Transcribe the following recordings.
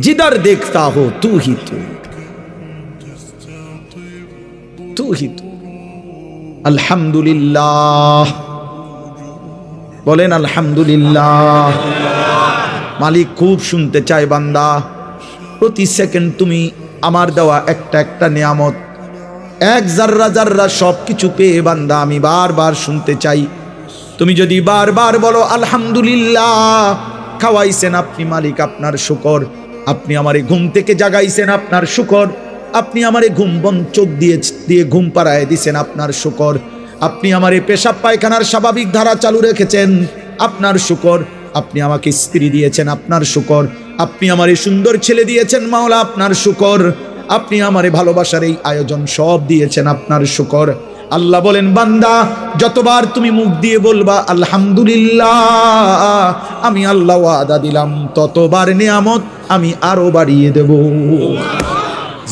जिधर देखता हो तू ही तू तू ही तू আলহামদুলিল্লাহ বলেন আলহামদুলিল্লাহ মালিক খুব শুনতে চায় বান্দা প্রতি সেকেন্ড তুমি আমার দেওয়া একটা একটা নিয়ামত এক জাররা জাররা সব কিছু পেয়ে বান্দা আমি বারবার শুনতে চাই তুমি যদি বারবার বলো আলহামদুলিল্লাহ খাওয়াইছেন আপনি মালিক আপনার শুকর আপনি আমারে ঘুম থেকে জাগাইছেন আপনার শুকর। আপনি আমারে ঘুম বন চোখ দিয়ে দিয়ে ঘুম পাড়ায় দিছেন আপনার শুকর। আপনি আমারে পেশাব পায়খানার স্বাভাবিক ধারা চালু রেখেছেন আপনার শুকর। আপনি আমাকে স্ত্রী দিয়েছেন আপনার শুকর। আপনি আমারে সুন্দর ছেলে দিয়েছেন মাওলা আপনার শুকর। আপনি আমারে ভালোবাসার এই আয়োজন সব দিয়েছেন আপনার শুকর। আল্লাহ বলেন, বান্দা, যতবার তুমি মুখ দিয়ে বলবা, আলহামদুলিল্লাহ আমি আল্লাহ ওয়াদা দিলাম, ততবার নিয়ামত আমি আরও বাড়িয়ে দেব।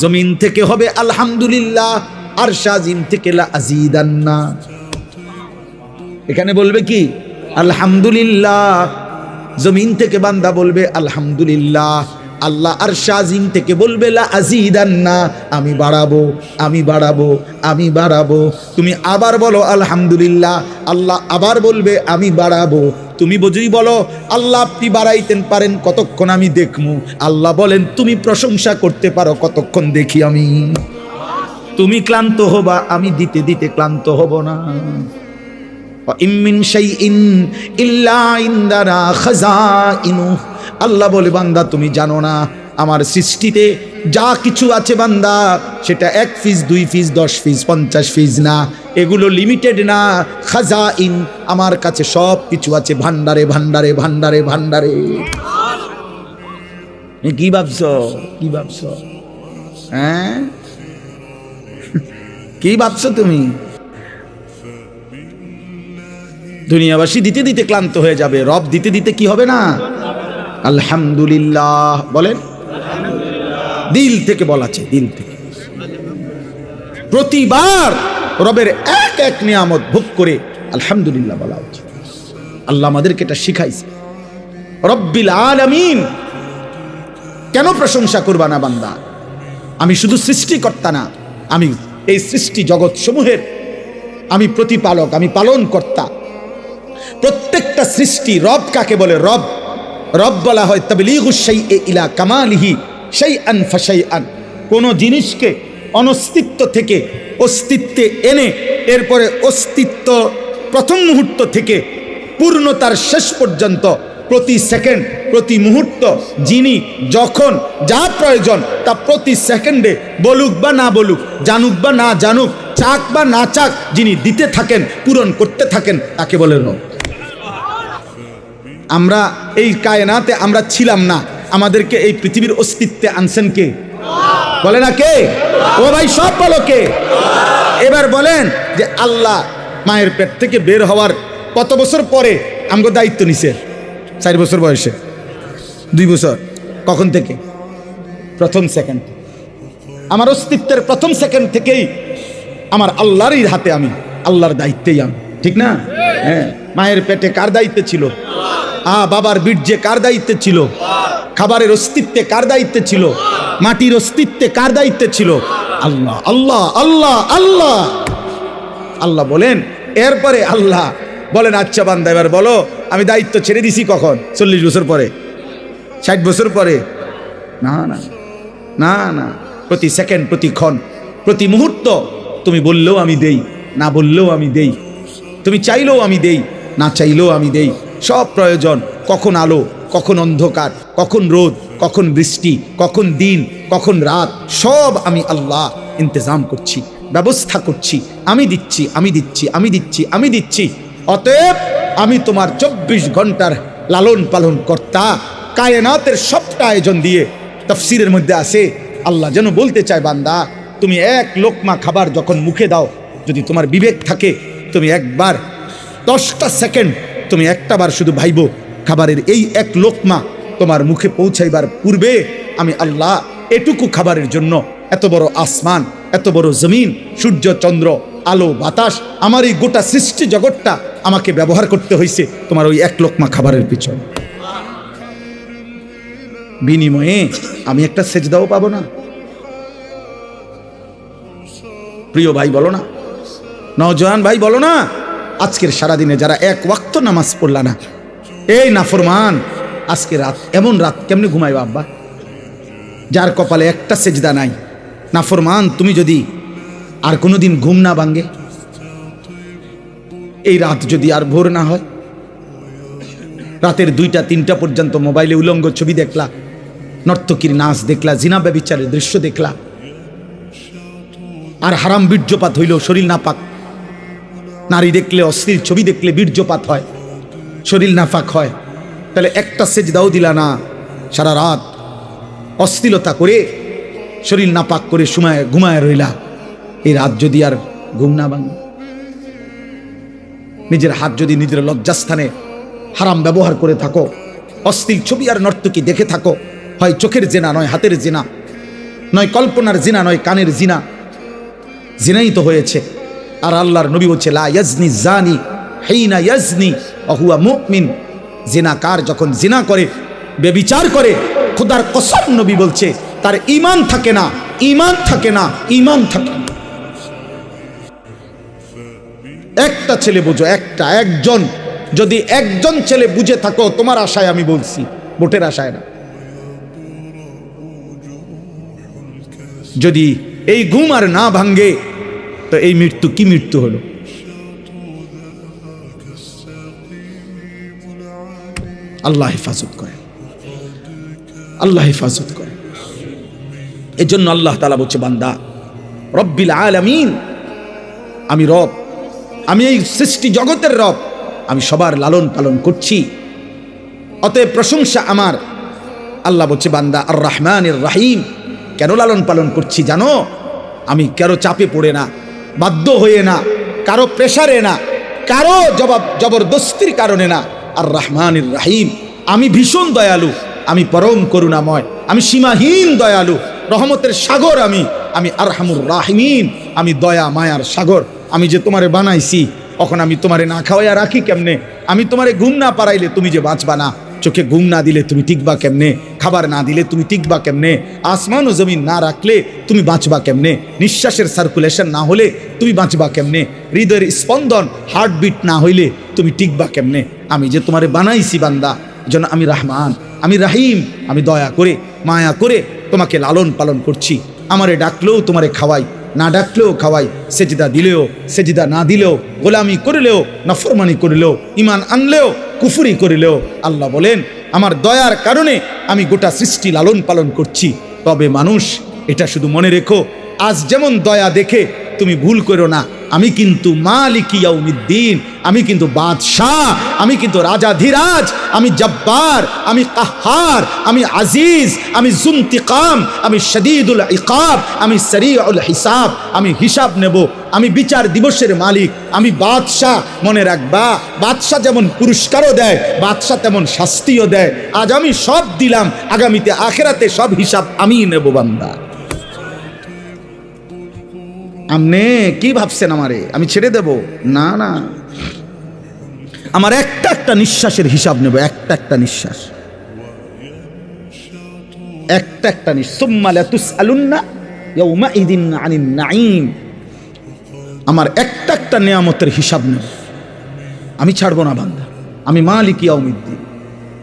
জমিন থেকে হবে আলহামদুলিল্লাহ, আর শাজিম থেকে আজিদান্না এখানে বলবে কি? আলহামদুলিল্লাহ জমিন থেকে বান্দা বলবে, আলহামদুলিল্লাহ আল্লাহ আর শাজিম থেকে বলবে, লা আজিদান্না আমি বাড়াবো আমি বাড়াবো আমি বাড়াবো। তুমি আবার বলো, আলহামদুলিল্লাহ, আল্লাহ আবার বলবে, আমি বাড়াবো। তুমি বুঝি বলো, আল্লাহ আপনি বাড়াইতেন পারেন, কতক্ষণ আমি দেখমু। আল্লাহ বলেন, তুমি প্রশংসা করতে পারো, কতক্ষণ দেখি আমি। তুমি ক্লান্ত হবা, আমি দিতে দিতে ক্লান্ত হব না। শাইইন ইল্লা ইনদারা খাজাইনু আল্লাহ বলে, বান্দা, তুমি জানো না, আমার সৃষ্টিতে যা কিছু আছে বান্দা, সেটা এক ফিস, দুই ফিস, দশ ফিস, পঞ্চাশ ফিস না। এগুলো লিমিটেড না খাজা ইন আমার কাছে সব কিছু আছে। ভান্ডারে ভান্ডারে ভান্ডারে ভান্ডারে কি ভাবছ? কি ভাবছ? হ্যাঁ? কি ভাবছ তুমি? দুনিয়াবাসী দিতে দিতে ক্লান্ত হয়ে যাবে। রব দিতে দিতে কি হবে না? আলহামদুলিল্লাহ বলেন। দিল থেকে বলাছে দিল থেকে। প্রতিবার রবের এক এক নিয়ামত ভোগ করে আলহামদুলিল্লাহ বলা উচিত। আল্লাহ আমাদেরকে এটা শিখাইছে। রব্বিল আলামিন কেন প্রশংসা করবা না বান্দা? আমি শুধু সৃষ্টিকর্তা না, আমি এই সৃষ্টি জগৎ সমূহের আমি প্রতিপালক, আমি পালন কর্তা প্রত্যেকটা সৃষ্টি রব কাকে বলে? রব। রব বলা হয় তবলিগুসাই এ ইলা কামালিহি সেই আন ফাসাই আন কোনো জিনিসকে অনস্তিত্ব থেকে অস্তিত্বে এনে এরপরে অস্তিত্ব প্রথম মুহূর্ত থেকে পূর্ণতার শেষ পর্যন্ত প্রতি সেকেন্ড, প্রতি মুহূর্ত যিনি, যখন, যা প্রয়োজন তা প্রতি সেকেন্ডে বলুক বা না বলুক, জানুক বা না জানুক, চাক বা না চাক যিনি দিতে থাকেন, পূরণ করতে থাকেন, তাকে বলে রব। আমরা এই কায়নাতে আমরা ছিলাম না। আমাদেরকে এই পৃথিবীর অস্তিত্বে আনছেন কে? বলে না কে? ও ভাই, সব বলো কে? এবার বলেন যে আল্লাহ মায়ের পেট থেকে বের হওয়ার কত বছর পরে আমাকে দায়িত্ব নিছে? চার বছর বয়সে। দুই বছর। কখন থেকে? প্রথম সেকেন্ড আমার অস্তিত্বের প্রথম সেকেন্ড থেকেই আমার আল্লাহরই হাতে আমি, আল্লাহর দায়িত্বেই আমি। ঠিক না? হ্যাঁ। মায়ের পেটে কার দায়িত্বে ছিল? আ বাবার বীর্যে কার দায়িত্বে ছিল? খাবারের অস্তিত্বে কার দায়িত্বে ছিল? মাটির অস্তিত্বে কার দায়িত্বে ছিল? আল্লাহ আল্লাহ আল্লাহ আল্লাহ। আল্লাহ বলেন, এরপরে আল্লাহ বলেন আচ্ছা বান্দা, এবার বলো, আমি দায়িত্ব ছেড়ে দিছি কখন? চল্লিশ বছর পরে। ষাট বছর পরে। না না না না। প্রতি সেকেন্ড, প্রতি ক্ষণ, প্রতি মুহূর্ত তুমি বললেও আমি দেই, না বললেও আমি দেই। তুমি চাইলেও আমি দেই, না চাইলেও আমি দেই। সব প্রয়োজন। কখন আলো, কখন অন্ধকার, কখন রোদ, কখন বৃষ্টি, কখন দিন, কখন রাত, সব আমি আল্লাহ ইন্তজাম করছি, ব্যবস্থা করছি। আমি দিচ্ছি আমি দিচ্ছি আমি দিচ্ছি আমি দিচ্ছি। অতএব আমি তোমার চব্বিশ ঘণ্টার লালন পালন কর্তা, কায়নাতের সবটা আয়োজন দিয়ে তফসিরের মধ্যে আসে আল্লাহ যেন বলতে চায়, বান্দা, তুমি এক লোকমা খাবার যখন মুখে দাও, যদি তোমার বিবেক থাকে, তুমি একবার দশটা সেকেন্ড তুমি একটাবার শুধু ভাইব, খাবারের এই এক লোকমা তোমার মুখে পৌঁছাইবার পূর্বে আমি আল্লাহ এটুকু খাবারের জন্য এত বড় আসমান, এত বড় জমিন, সূর্য, চন্দ্র, আলো, বাতাস, আমার এই গোটা সৃষ্টি জগৎটা আমাকে ব্যবহার করতে হয়েছে তোমার ওই এক লোকমা খাবারের পিছনে। বিনিময়ে আমি একটা সেজদাও পাবো না। প্রিয় ভাই বলো না, নজওয়ান ভাই বলো না আজকের সারাদিনে যারা এক ওয়াক্ত নামাজ পড়লা না, এই নাফরমান, আজকে রাত, এমন রাত কেমনি ঘুমাইবা আব্বা? যার কপালে একটা সেজদা নাই। নাফরমান, তুমি যদি আর কোনোদিন ঘুম না ভাঙ্গে এই রাত যদি আর ভোর না হয়, রাতের দুইটা, তিনটা পর্যন্ত মোবাইলে উলঙ্গ ছবি দেখলা, নর্তকীর নাচ দেখলা, জিনা ব্যবিচারের দৃশ্য দেখলা, আর হারাম বীর্যপাত হইল শরীর না পাক নারী দেখলে অশ্লীল, ছবি দেখলে বীর্যপাত হয়, শরীর নাফাক হয়। তাহলে একটা সেজ দাও দিলা না, সারা রাত অশ্লীলতা করে শরীর নাপাক করে সময়, ঘুমায় রইলা। এই রাত যদি আর ঘুম না ভাঙে, নিজের হাত যদি নিজের লজ্জাস্থানে হারাম ব্যবহার করে থাকো, অশ্লীল ছবি আর নর্তকী দেখে থাকো, হয় চোখের জেনা নয় হাতের জেনা, নয় কল্পনার জিনা নয় কানের জিনা, জিনাই তো হয়েছে। আর আল্লাহর নবী বলছে লা ইয়াজনি জানি হেইনা ইয়াজনি অহুয়া মুমিন। জিনাকার যখন জিনা করে, বেবিচার করে, খোদার কসম নবী বলছে, তার ইমান থাকে না ইমান থাকে না ইমান থাকে না। একটা ছেলে বুঝো, একটা, একজন। যদি একজন ছেলে বুঝে থাকো, তোমার আশায় আমি বলছি ভোটের আশায় না। যদি এই ঘুম আর না ভাঙ্গে তো এই মৃত্যু কি মৃত্যু হলো? আল্লাহ হেফাজত করে আল্লাহ হেফাজত করে এই জন্য আল্লাহ তালা বলছে, বান্দা, রব্বিল আলামিন, আমি রব, আমি এই সৃষ্টি জগতের রব, আমি সবার লালন পালন করছি। অতএব প্রশংসা আমার। আল্লাহ বলছে, বান্দা আর রহমানের রাহিম, কেন লালন পালন করছি জানো? আমি কারও চাপে পড়ে না? বাধ্য হয়ে না, কারও প্রেশারে না, কারও জবাব জবরদস্তির কারণে না। আর রহমানের রাহিম, আমি ভীষণ দয়ালু, আমি পরম করুণাময়, আমি সীমাহীন দয়ালু, রহমতের সাগর আমি আমি আরহামুর রাহিমিন, আমি দয়া মায়ার সাগর, আমি যে তোমারে বানাইছি এখন আমি তোমারে না খাওয়াইয়া রাখি কেমনে? আমি তোমারে ঘুম না পারাইলে তুমি যে বাঁচবা না। চোখে ঘুম না দিলে তুমি টিকবা কেমনে? খাবার না দিলে তুমি টিকবা কেমনে? আসমান ও জমিন না রাখলে তুমি বাঁচবা কেমনে? নিঃশ্বাসের সার্কুলেশন না হলে তুমি বাঁচবা কেমনে? হৃদয়ের স্পন্দন হার্টবিট না হইলে তুমি টিকবা কেমনে? আমি যে তোমারে বানাইছি বান্দা যেন আমি রাহমান, আমি রাহিম, আমি দয়া করে, মায়া করে তোমাকে লালন পালন করছি। আমারে ডাকলেও তোমারে খাওয়াই। না ডাকলেও খাওয়াই, সেজিদা দিলেও, সেজিদা না দিলেও, গোলামি করলেও, নফরমানি করিলেও ইমান আনলেও, কুফুরি করিলেও, আল্লাহ বলেন, আমার দয়ার কারণে আমি গোটা সৃষ্টি লালন পালন করছি। তবে মানুষ, এটা শুধু মনে রেখো, আজ যেমন দয়া দেখে তুমি ভুল করো না। আমি কিন্তু মালিকিয়াউমিদ্দিন আমি কিন্তু বাদশাহ, আমি কিন্তু রাজাধিরাজ আমি জব্বার, আমি কাহার, আমি আজিজ, আমি জুন্তিকাম, আমি শদীদুল ইকাব, আমি সরিউল হিসাব, আমি হিসাব নেব, আমি বিচার দিবসের মালিক, আমি বাদশাহ, মনে রাখবা, বাদশাহ যেমন পুরস্কারও দেয়, বাদশাহ তেমন শাস্তিও দেয়। আজ আমি সব দিলাম, আগামীতে আখেরাতে সব হিসাব আমিই নেব বান্দা। আমনে, কি ভাবছেন আমারে? আমি ছেড়ে দেব? না না। আমার একটা একটা নিঃশ্বাসের হিসাব নেব, একটা একটা নিঃশ্বাস। একটা একটা নিঃশ্বাস। আমার একটা একটা নিয়ামতের হিসাব নেব। আমি ছাড়বো না বান্দা। আমি মালিক ইয়াউমিদ্দিন।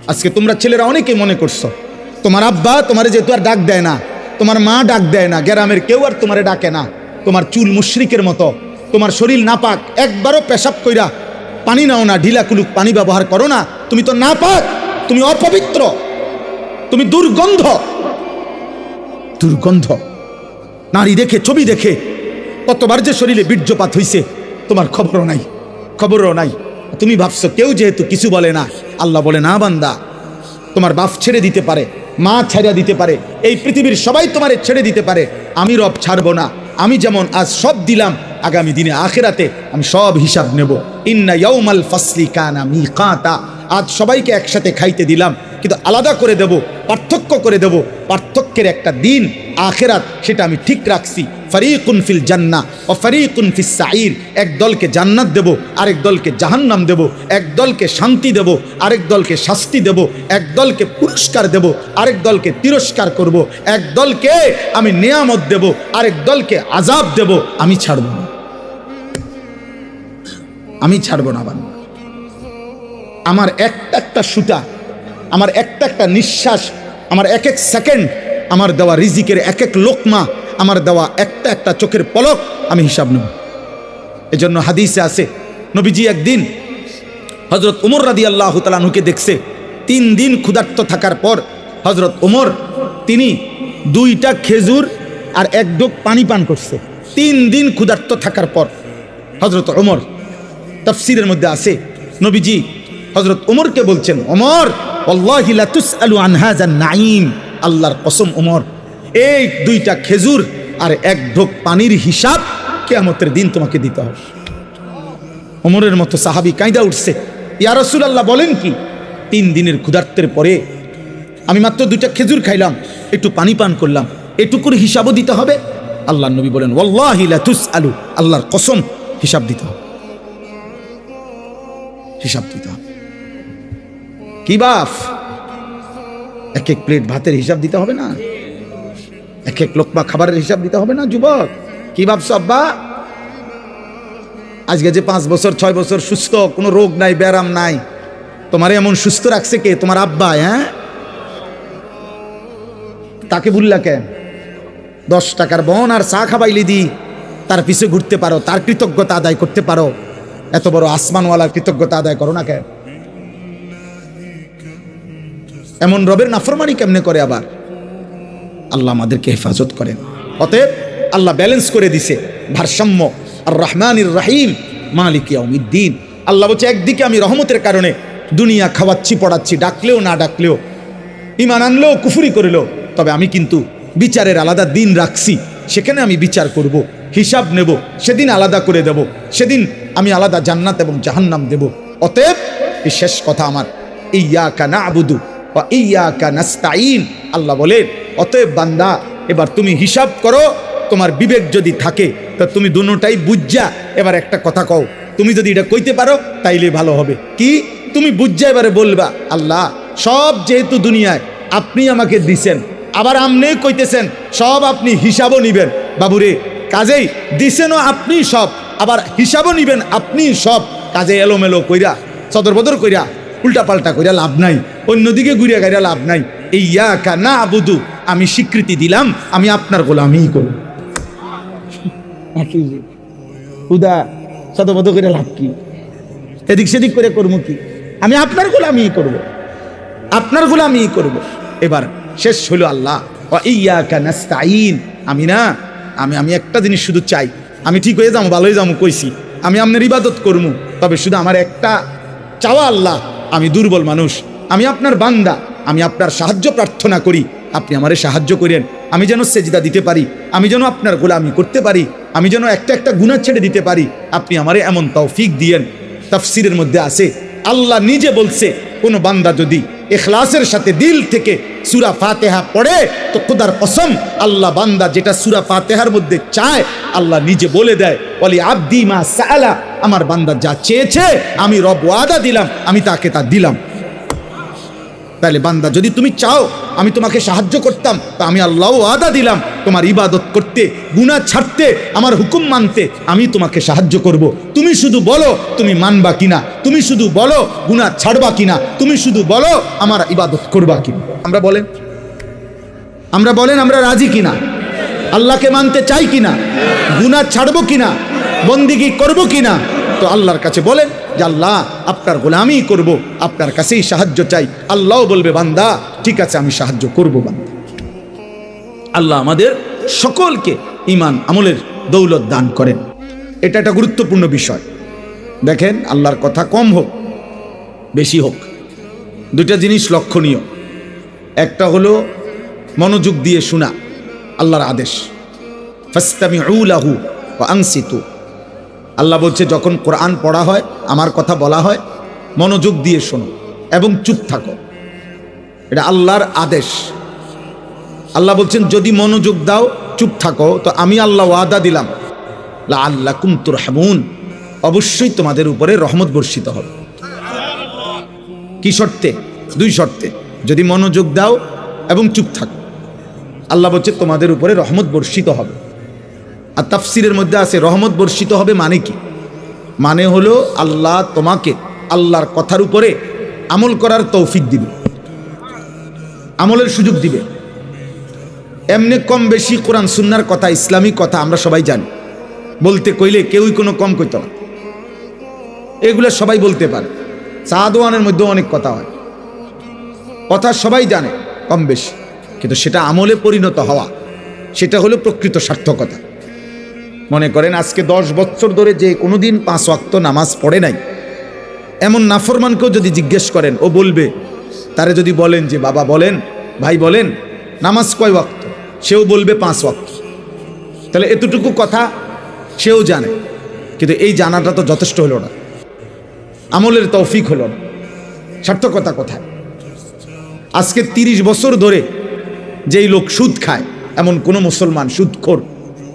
আজকে তোমরা ছেলেরা অনেকে মনে করছ, তোমার আব্বা তোমারে যেহেতু আর ডাক দেয় না, তোমার মা ডাক দেয় না, গ্রামের কেউ আর তোমারে ডাকে না। তোমার চুল মুশরিকের মতো। তোমার শরীর নাপাক। একবারও পেশাব কইরা পানি নাও না, ঢিলা কুলুক পানি ব্যবহার করো না। তুমি তো না পাক তুমি অপবিত্র, তুমি দুর্গন্ধ। দুর্গন্ধ। নারী দেখে, ছবি দেখে। কতবার যে শরীরে বীর্যপাত হইছে, তোমার খবরও নাই খবরও নাই। তুমি ভাবছ, কেউ যেহেতু কিছু বলে না, আল্লাহ বলে, না বান্দা, তোমার বাপ ছেড়ে দিতে পারে, মা ছেড়ে দিতে পারে, এই পৃথিবীর সবাই তোমারে ছেড়ে দিতে পারে, আমি রব ছাড়বো না। আমি যেমন আজ সব দিলাম, আগামী দিনে আখেরাতে আমি সব হিসাব নেব। ইন্না ইয়াউমাল ফাসলি কানা মিকাতা। আজ সবাইকে একসাথে খাইতে দিলাম, কিন্তু আলাদা করে দেব, পার্থক্য করে দেব। পার্থক্যের একটা দিন, আখেরাত, সেটা আমি ঠিক রাখছি। ফারিকুন ফিল জান্না ও ফারিকুন ফিস সাইর এক দলকে জান্নাত দেব, আরেক দলকে জাহান্নাম দেব, এক দলকে শান্তি দেব, আরেক দলকে শাস্তি দেব, এক দলকে পুরস্কার দেব, আরেক দলকে তিরস্কার করব, এক দলকে আমি নিয়ামত দেব, আরেক দলকে আজাব দেব, আমি ছাড়ব না। আমি ছাড়ব না বাবা আমার একটা একটা সুতা, আমার একটা একটা নিঃশ্বাস আমার এক এক সেকেন্ড আমার দেওয়া রিজিকের এক এক লোকমা, আমার দেওয়া একটা একটা চোখের পলক আমি হিসাব নেব। এজন্য হাদিসে আছে, নবীজি একদিন হজরত উমর রাদি আল্লাহ তালানুকে দেখছে, তিন দিন ক্ষুধার্ত থাকার পর হজরত উমর, তিনি দুইটা খেজুর আর এক ডোক পানি পান করছে। তিন দিন ক্ষুধার্ত থাকার পর হজরত ওমর তফসিরের মধ্যে আছে, নবীজি হজরত ওমরকে বলছেন ওমর আল্লাহি লা তুসআলু আন হাযান নাঈম। আল্লাহর কসম ওমর এই দুইটা খেজুর আর এক ঢোক পানির হিসাব কিয়ামতের দিন তোমাকে দিতে হবে। ওমরের মতো সাহাবী কাঁদা উঠছে, ইয়া আল্লাহ বলেন কি? তিন দিনের ক্ষুধার্তের পরে আমি মাত্র দুইটা খেজুর খাইলাম, একটু পানি পান করলাম, এটুকুর হিসাবও দিতে হবে? আল্লাহ নবী বলেন, ওয়াল্লাহি লা তুসআলু। আল্লাহর কসম, হিসাব দিতে হবে। হিসাব দিতে হবে। কি বাপ এক এক প্লেট ভাতের হিসাব দিতে হবে না? এক এক লোকমা খাবারের হিসাব দিতে হবে না, যুবক? কি ভাবছ আব্বা আজকে যে পাঁচ বছর, ছয় বছর সুস্থ, কোনো রোগ নাই ব্যারাম নাই, তোমার এমন সুস্থ রাখছে কে? তোমার আব্বা হ্যাঁ? তাকে বললা কেন দশ টাকার বন আর চা খাবাইলি দি, তার পিছে ঘুরতে পারো, তার কৃতজ্ঞতা আদায় করতে পারো। এত বড় আসমানওয়ালার কৃতজ্ঞতা আদায় করো না কেন এমন রবের নাফরমানি কেমনে করে আবার? আল্লাহ আমাদেরকে হেফাজত করেন। অতএব আল্লাহ ব্যালেন্স করে দিছে। ভারসাম্য। আর রহমানির রাহিম। মালিক ইয়াউমিদ্দিন। আল্লাহ বলছে, একদিকে আমি রহমতের কারণে দুনিয়া খাওয়াচ্ছি, পড়াচ্ছি, ডাকলেও না ডাকলেও ইমান আনলেও, কুফুরি করলেও, তবে আমি কিন্তু বিচারের আলাদা দিন রাখছি। সেখানে আমি বিচার করব, হিসাব নেব, সেদিন আলাদা করে দেব, সেদিন আমি আলাদা জান্নাত এবং জাহান্নাম দেব। অতএব, এই শেষ কথা আমার। ইয়া কানা আবুদু আল্লাহ বলেন, অতএব বান্দা, এবার তুমি হিসাব করো, তোমার বিবেক যদি থাকে, তা তুমি দুটাই বুঝা। এবার একটা কথা কও, তুমি যদি এটা কইতে পারো, তাইলে ভালো হবে। কি? তুমি বুঝা এবারে বলবা, আল্লাহ, সব যেহেতু দুনিয়ায়, আপনি আমাকে দিছেন, আবার আমনে কইতেছেন, সব আপনি হিসাবও নিবেন। বাবুরে, কাজেই দিছেনও আপনি সব, আবার হিসাবও নিবেন আপনি সব। কাজে এলোমেলো কইরা সদর বদর কইরা উল্টা পাল্টা কইরা লাভ নাই, অন্যদিকে ঘুরিয়া গাইরা লাভ নাই। এই ইয়াকা না আবুদু, আমি স্বীকৃতি দিলাম, আমি আপনার গোলামিই করব উদা সদবদ করে লাভ কি? এদিক সেদিক করে করব কি? আমি আপনার গোলামি করব। আপনার গোলামি করব। এবার শেষ হলো আল্লাহ। আমি না, আমি আমি একটা জিনিস শুধু চাই। আমি ঠিক হয়ে যাব, ভালোই যাব, কইছি। আমি আপনার ইবাদত করব তবে শুধু আমার একটা চাওয়া আল্লাহ। আমি দুর্বল মানুষ, আমি আপনার বান্দা, আমি আপনার সাহায্য প্রার্থনা করি, আপনি আমারে সাহায্য করেন, আমি যেন সেজিদা দিতে পারি, আমি যেন আপনার গোলামি করতে পারি, আমি যেন একটা একটা গুণা ছেড়ে দিতে পারি, আপনি আমারে এমন তৌফিক দিয়েন। তাফসিরের মধ্যে আছে, আল্লাহ নিজে বলছে কোনো বান্দা যদি এখলাসের সাথে দিল থেকে সুরা ফাতেহা পড়ে, তো খোদার কসম, আল্লাহ বান্দা যেটা সুরা ফাতেহার মধ্যে চায়, আল্লাহ নিজে বলে দেয় বলি আব্দি মা সালা আমার বান্দা যা চেয়েছে, আমি রব ওয়াদা দিলাম, আমি তাকে তা দিলাম। তাহলে বান্দা, যদি তুমি চাও আমি তোমাকে সাহায্য করতাম, তা আমি আল্লাহ আদা দিলাম। তোমার ইবাদত করতে গুণা ছাড়তে, আমার হুকুম মানতে আমি তোমাকে সাহায্য করব। তুমি শুধু বলো তুমি মানবা কিনা, তুমি শুধু বলো গুণা ছাড়বা কিনা, তুমি শুধু বলো আমার ইবাদত করবা কিনা। আমরা বলেন আমরা বলেন আমরা রাজি কিনা? আল্লাহকে মানতে চাই কিনা? গুণা ছাড়বো কিনা? বন্দিগি করব কিনা? তো আল্লাহর কাছে বলেন যে আল্লাহ আপনার গোলামি করব, আপনার কাছেই সাহায্য চাই। আল্লাহ বলবে, বান্দা, ঠিক আছে, আমি সাহায্য করব বান্দা। আল্লাহ আমাদের সকলকে ইমান আমলের দৌলত দান করেন। এটা একটা গুরুত্বপূর্ণ বিষয়। দেখেন, আল্লাহর কথা কম হোক, বেশি হোক। দুটা জিনিস লক্ষণীয়। একটা হলো মনোযোগ দিয়ে শোনা, আল্লাহর আদেশ। ফাস্তামি আংসিতু। আল্লাহ বলছে, যখন কোরআন পড়া হয়, আমার কথা বলা হয়, মনোযোগ দিয়ে শোনো এবং চুপ থাকো। এটা আল্লাহর আদেশ। আল্লাহ বলছেন, যদি মনোযোগ দাও, চুপ থাকো, তো আমি আল্লাহ ওয়াদা দিলাম। আল্লাহ কুমতুর হামুন অবশ্যই তোমাদের উপরে রহমত বর্ষিত হবে। কি শর্তে? দুই শর্তে। যদি মনোযোগ দাও এবং চুপ থাকো। আল্লাহ বলছে, তোমাদের উপরে রহমত বর্ষিত হবে। আর তাফসিরের মধ্যে আছে, রহমত বর্ষিত হবে মানে কি? মানে হলো আল্লাহ তোমাকে আল্লাহর কথার উপরে আমল করার তৌফিক দিবে। আমলের সুযোগ দিবে। এমনি কম বেশি কোরআন সুন্নার কথা, ইসলামী কথা আমরা সবাই জানি। বলতে কইলে কেউই কোনো কম কইত না। এগুলো সবাই বলতে পারে। সাদওয়ানের মধ্যেও অনেক কথা হয়। কথা সবাই জানে কম বেশি। কিন্তু সেটা আমলে পরিণত হওয়া, সেটা হলো প্রকৃত সার্থকতা। মনে করেন, আজকে দশ বছর ধরে যে কোনোদিন পাঁচ ওয়াক্ত নামাজ পড়ে নাই। এমন নাফরমানকেও যদি জিজ্ঞেস করেন, ও বলবে, তারে যদি বলেন যে, বাবা, বলেন, ভাই, বলেন, নামাজ কয় ওয়াক্ত? সেও বলবে, পাঁচ ওয়াক্ত। তাহলে এতটুকু কথা সেও জানে, কিন্তু এই জানাটা তো যথেষ্ট হলো না। আমলের তৌফিক হলো না। সার্থকতা কোথায়? আজকে তিরিশ বছর ধরে যেই লোক সুদ খায়, এমন কোনো মুসলমান সুদখোর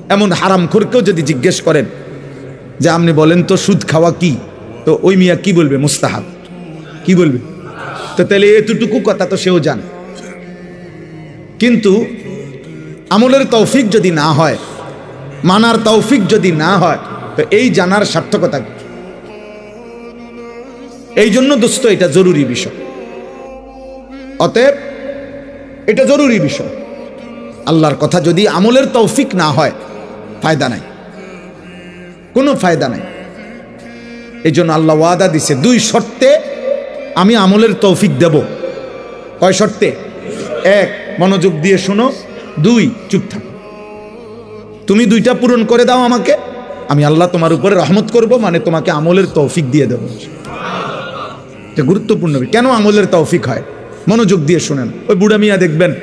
এমন হারাম হারামখোরকেও যদি জিজ্ঞেস করেন যে আপনি বলেন তো সুদ খাওয়া কি? তো ওই মিয়া কি বলবে? মুস্তাহাব। কি বলবে? তো তাহলে এতটুকু কথা তো সেও জানে। কিন্তু আমলের তৌফিক যদি না হয়, মানার তৌফিক যদি না হয়, তো এই জানার সার্থকতা কি? এই জন্য দোস্ত এটা জরুরি বিষয়। অতএব এটা জরুরি বিষয়। আল্লাহর কথা যদি আমলের তৌফিক না হয় ফায়দা নাই। কোনো ফায়দা নাই। এই জন্য আল্লাহ ওয়াদা দিছে, দুই শর্তে আমি আমলের তৌফিক দেব। কয় শর্তে? এক, মনোযোগ দিয়ে শোনো। দুই, চুপ থাকো। তুমি দুইটা পূরণ করে দাও আমাকে, আমি আল্লাহ তোমার উপরে রহমত করব মানে তোমাকে আমলের তৌফিক দিয়ে দেবো। গুরুত্বপূর্ণ। কেন আমলের তৌফিক হয়? মনোযোগ দিয়ে শোনেন। ওই বুড়া মিয়া দেখবেন,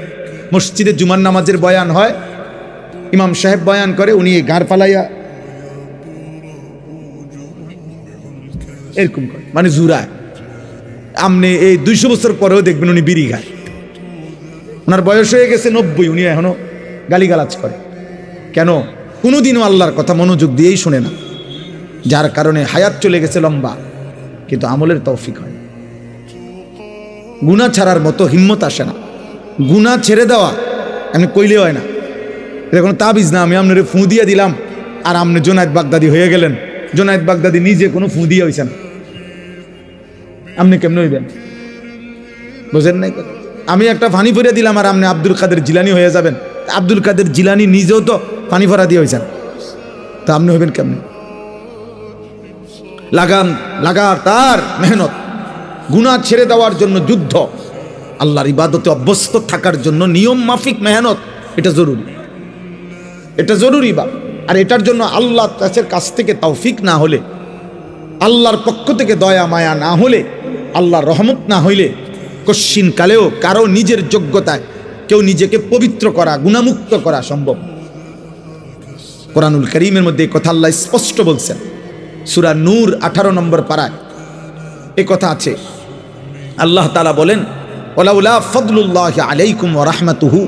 মসজিদে জুমার নামাজের বয়ান হয় ইমাম সাহেব বয়ান করে, উনি গাঁর পালাইয়া এরকম করে মানে জুরায় আপনি এই দুইশো বছর পরেও দেখবেন উনি বিড়ি খায়। ওনার বয়স হয়ে গেছে নব্বই, উনি এখনও গালিগালাজ করে। কেন? কোনোদিনও আল্লাহর কথা মনোযোগ দিয়েই শোনে না। যার কারণে হায়াত চলে গেছে লম্বা, কিন্তু আমলের তৌফিক হয়। গুণা ছাড়ার মতো হিম্মত আসে না। গুণা ছেড়ে দেওয়া এমনি কইলে হয় না। এটা কোনো তাবিজ না, আমি আপনার ফুঁ দিয়ে দিলাম। আর আপনি জোনায়দ বাগদাদি হয়ে গেলেন। জোনায়দ বাগদাদি নিজে কোনো ফুঁ দিয়ে হয়েছেন আপনি কেমন হইবেন? বুঝেন নাই আমি একটা ফানি ফিরে দিলাম আর আপনি আব্দুল কাদের জিলানি হয়ে যাবেন। আব্দুল কাদের জিলানি নিজেও তো ফানি ফরা দিয়ে হয়েছেন তা আপনি হইবেন কেমন? লাগান লাগার তার মেহনত, গুণা ছেড়ে দেওয়ার জন্য যুদ্ধ, আল্লাহর ইবাদতে অভ্যস্ত থাকার জন্য নিয়ম মাফিক মেহনত, এটা জরুরি। এটা জরুরি বা। আর এটার জন্য আল্লাহ কাছের কাছ থেকে তৌফিক না হলে, আল্লাহর পক্ষ থেকে দয়া, মায়া না হলে, আল্লাহর রহমত না হইলে কশ্চিন কালেও কারও নিজের যোগ্যতায় কেউ নিজেকে পবিত্র করা, গুণামুক্ত করা সম্ভব। কোরআনুল করিমের মধ্যে কথা আল্লাহ স্পষ্ট বলছেন। সুরা নূর আঠারো নম্বর পাড়ায় এ কথা আছে। আল্লাহ তালা বলেন ওলাউলা ফদলুল্লাহ আলাইকুম রাহমাতুহু।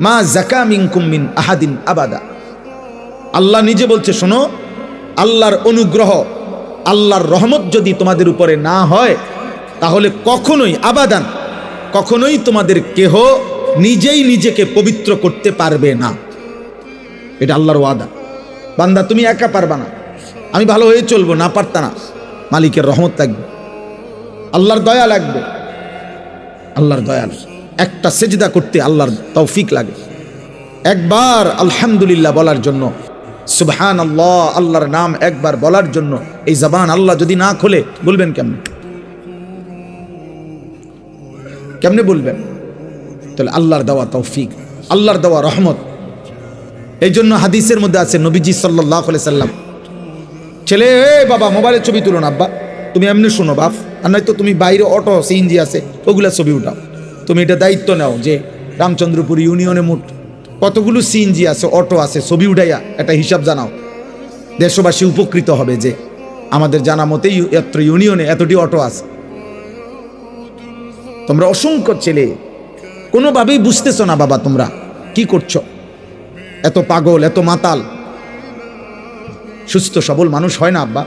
মা জাকা মিনকুম মিন আহাদিন আবাদা। আল্লাহ নিজে বলছে, শোনো, আল্লাহর অনুগ্রহ, আল্লাহর রহমত যদি তোমাদের উপরে না হয়, তাহলে কখনোই আবাদান, কখনোই তোমাদের কেহ নিজেই নিজেকে পবিত্র করতে পারবে না। এটা আল্লাহর ওয়াদা। বান্দা, তুমি একা পারবা না। আমি ভালো হয়ে চলবো, না পারতা না। মালিকের রহমত লাগবে আল্লাহর দয়া লাগবে। আল্লাহর দয়া লাগবে। একটা সেজদা করতে আল্লাহর তৌফিক লাগে। একবার আলহামদুলিল্লাহ বলার জন্য সুবহান আল্লাহ আল্লাহর নাম একবার বলার জন্য এই জবান আল্লাহ যদি না খোলে, বলবেন কেমনে? কেমনে বলবেন? তাহলে আল্লাহর দেওয়া তৌফিক, আল্লাহর দেওয়া রহমত। এই জন্য হাদিসের মধ্যে আছে, নবীজি সাল্লাহ সাল্লাম, ছেলে, এ বাবা, মোবাইলের ছবি তুলো না, আব্বা। তুমি এমনি শোনো, বাপ। আর নয়তো তুমি বাইরে অটো, সিএনজি আছে, ওগুলা ছবি উঠাও। তুমি এটা দায়িত্ব নাও যে রামচন্দ্রপুর ইউনিয়নে মোট কতগুলো সিএনজি আছে, অটো আছে, ছবি উঠাইয়া একটা হিসাব জানাও। দেশবাসী উপকৃত হবে যে আমাদের জানা মতেই এত ইউনিয়নে এতটি অটো আছে। তোমরা অসংখ্য ছেলে, কোনোভাবেই বুঝতেছো না বাবা তোমরা কি করছ। এত পাগল, এত মাতাল, সুস্থ সবল মানুষ হয় না আব্বা।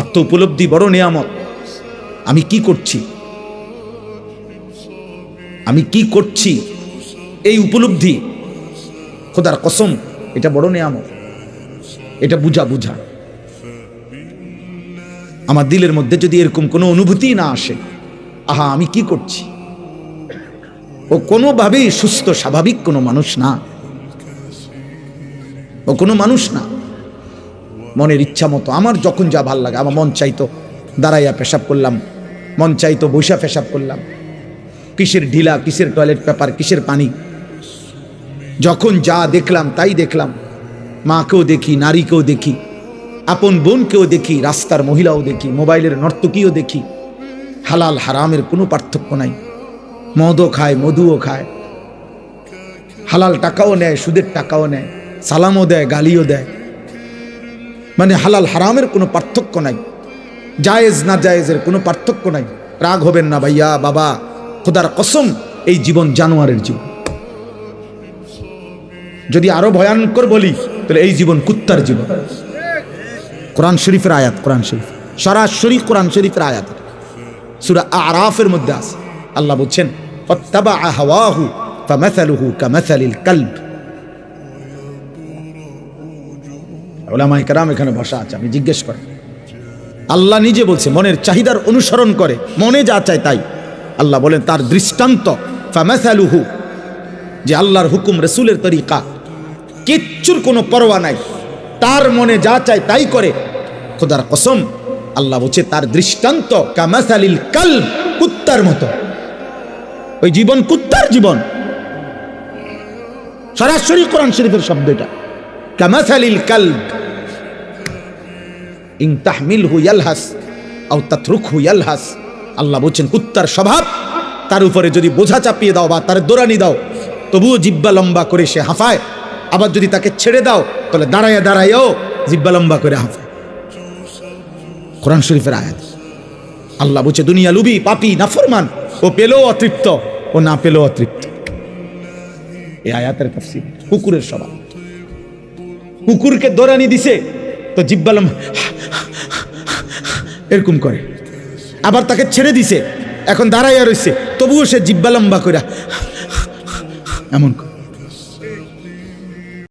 আত্ম উপলব্ধি বড় নিয়ামত। আমি কি করছি? আমি কি করছি? এই উপলব্ধি? খোদার কসম, এটা বড় নিয়ামত। এটা বুঝা বুঝা। আমার দিলের মধ্যে যদি এরকম কোনো অনুভূতি না আসে, আহা, আমি কি করছি? ও কোনোভাবেই সুস্থ, স্বাভাবিক কোনো মানুষ না। ও কোনো মানুষ না। মনের ইচ্ছা মতো, আমার যখন যা ভালো লাগে, আমার মন চাইতো, দাঁড়াইয়া পেশাব করলাম। মন চাইতো বৈশা পেশাব করলাম। কিসের ঢিলা, কিসের টয়লেট পেপার কিসের পানি? যখন যা দেখলাম, তাই দেখলাম। মাকেও দেখি, নারীকেও দেখি, আপন বোনকেও দেখি, রাস্তার মহিলাও দেখি, মোবাইলের নর্তকীও দেখি। হালাল হারামের কোনো পার্থক্য নাই। মদও খায়, মধুও খায়। হালাল টাকাও নেয়, সুদের টাকাও নেয়, সালামও দেয়, গালিও দেয়। মানে হালাল হারামের কোনো পার্থক্য নাই। জায়েজ না জায়েজের কোনো পার্থক্য নাই। রাগ হবেন না ভাইয়া, বাবা। খোদার কসম, এই জীবন জানোয়ারের জীবন। যদি আরও ভয়ঙ্কর বলি, তাহলে এই জীবন কুত্তার জীবন। কোরআন শরীফের আয়াত, কোরআন শরীফ। সরাসরি কোরআন শরীফের আয়াত। সুরা আরাফের মধ্যে আছে। আল্লাহ বলছেন এখানে বসা আছে, আমি জিজ্ঞেস করি। আল্লাহ নিজে বলছে, মনের চাহিদার অনুসরণ করে, মনে যা চায় তাই। আল্লাহ বলেন, তার দৃষ্টান্ত, ফামাসালুহু, যে আল্লাহর হুকুম, রসুলের তরিকা, কিচ্ছুর কোনো পরোয়া নাই। তার মনে যা চায় তাই করে। খোদার কসম, আল্লাহ বলছে, তার দৃষ্টান্ত কামাসালিল কাল কুত্তার মতো। ওই জীবন কুত্তার জীবন। সরাসরি কোরআন শরীফের শব্দ এটা। কামাসালিল কাল ইং তাহমিল হু ইয়ালহাস, আও তাতরুক হু ইয়ালহাস। আল্লাহ বলছেন, কুত্তার স্বভাব, তার উপরে যদি বোঝা চাপিয়ে দাও বা তার দোরানি দাও, তবুও জিব্বা লম্বা করে সে হাঁফায়। আবার যদি তাকে ছেড়ে দাও, তাহলে দাঁড়াইয়া দাঁড়াইও জিব্বা লম্বা করে হাঁফায়। কোরআন শরীফের আয়াত। আল্লাহ বলছে, দুনিয়া লুবি, পাপি, নাফরমান, ও পেলেও অতৃপ্ত, ও না পেলেও অতৃপ্ত। এই আয়াতের তাফসীর কুকুরের স্বভাব। কুকুরকে দৌড়ানি দিছে, তো জিব্বালম এরকম করে। আবার তাকে ছেড়ে দিছে। এখন দাঁড়াইয়া রয়েছে তবুও সে জিব্বা লম্বা করে এমন